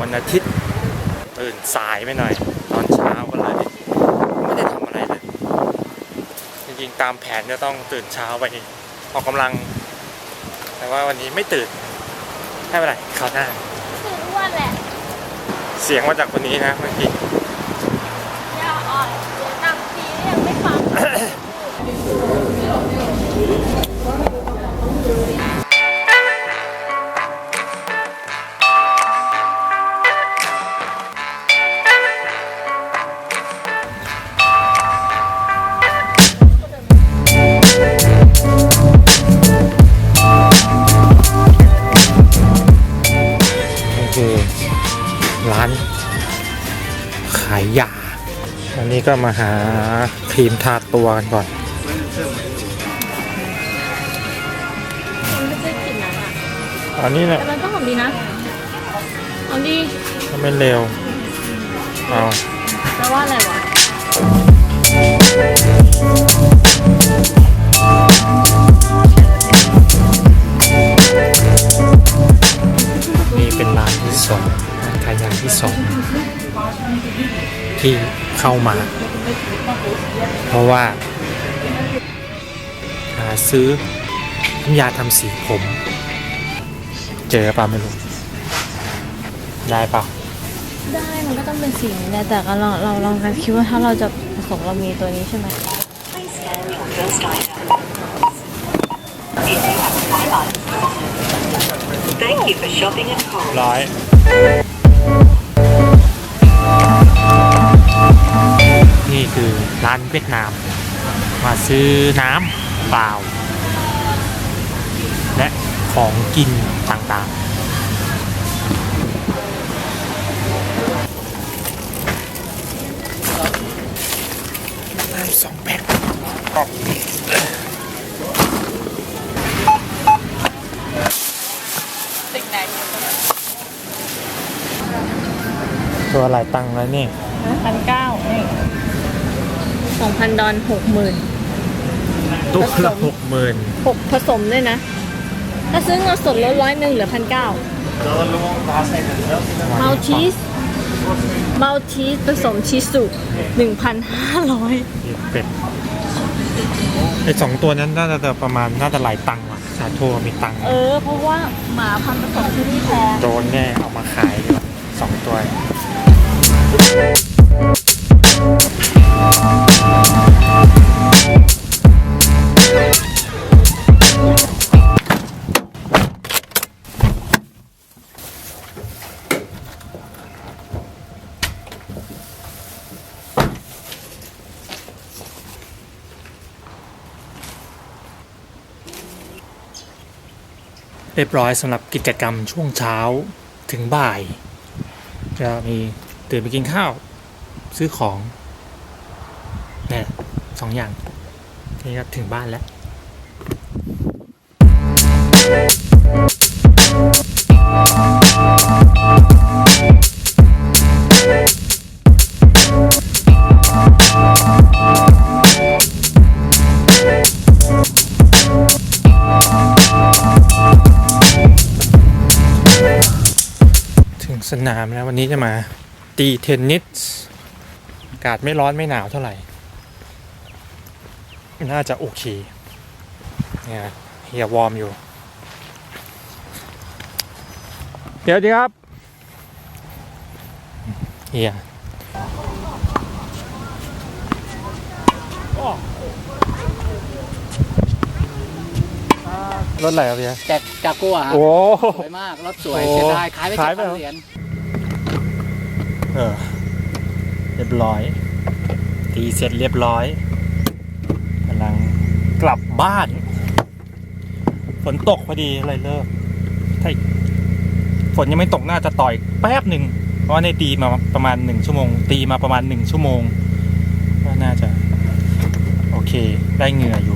วันอาทิตย์ตื่นสายไปหน่อย ตอนเช้าก็เลยไม่ได้ทำอะไรเลยจริงๆตามแผนจะต้องตื่นเช้าไปออกกำลัง แต่ว่าวันนี้ไม่ตื่นไม่เป็นไรคราวหน้าคืออ้วนแหละเสียงมาจากคนนี้นะเมื่อกี้ อย่าอ่อนเดี๋ยวตังทียังไม่ฟัง นนี้ก็มาหาครีมทาตัวกันก่อนมันไม่ใช่กลิ่นนั้นอะอันนี้แหละแต่มันก็หอมดีนะหอมดีก็ไม่เร็วเอาแปลว่าอะไรวะนี่เป็นร้านที่สองร้านขายยาที่สองที่ เข้ามา เพราะว่าหาซื้อน้ำยาทำสีผม เจอป่ะไม่รู้ ได้ป่ะได้มันก็ต้องเป็นสีนี้แหละแต่ก็เราเราลองกันคิดว่าถ้าเราจะผสมเรามีตัวนี้ใช่ไหม Please scan your ร้านเวียดนาม มาซื้อน้ำเปล่า และของกินต่างๆสองแพ็คกรอบตัวหลายตังค์แล้วนี่พันเก้า สองพันดอนหกหมื่นตัวละผสมหกหมื่นหกผสมด้วยนะ ถ้าซื้อเงินสดลดร้อยหนึ่งเหลือพันเก้าเมาชีสเมาชีสผสมชีสสุหนึ่งพันห้าร้อยเป็ดไอสองตัวนั้นน่าจะประมาณน่าจะหลายตังค์ว่ะสาโทมีตังค์เออ เพราะว่าหมาพันธุ์ผสมที่นี่แพงโดนแน่เอามาขายดีกว่าสองตัว เรียบร้อยสำหรับกิจกรรมช่วงเช้าถึงบ่าย จะมีตื่นไปกินข้าว ซื้อของเนี่ยสองอย่างนี่ก็ถึงบ้านแล้ว สนามแล้ววันนี้จะมาตีเทนนิสอากาศไม่ร้อนไม่หนาวเท่าไหร่ น่าจะโอเคเนี่ยเฮียวอร์มอยู่ เดี๋ยวดีครับเฮียอ้อรถอะไรครับเฮีย จากจากกัวครับโอ้ สวยมาก รถสวยโอ้เสียดายขายไปขาเจ็ยดไปพันเหรอ เหรียญ เออ เรียบร้อย ตีเสร็จเรียบร้อยกำลังกลับบ้าน ฝนตกพอดีเลยเลิกถ้าฝนยังไม่ตกน่าจะต่อยแป๊บหนึ่งเพราะว่าในตีมาประมาณหนึ่งชั่วโมง ตีมาประมาณหนึ่งชั่วโมงก็น่าจะ โอเค ได้เหงื่ออยู่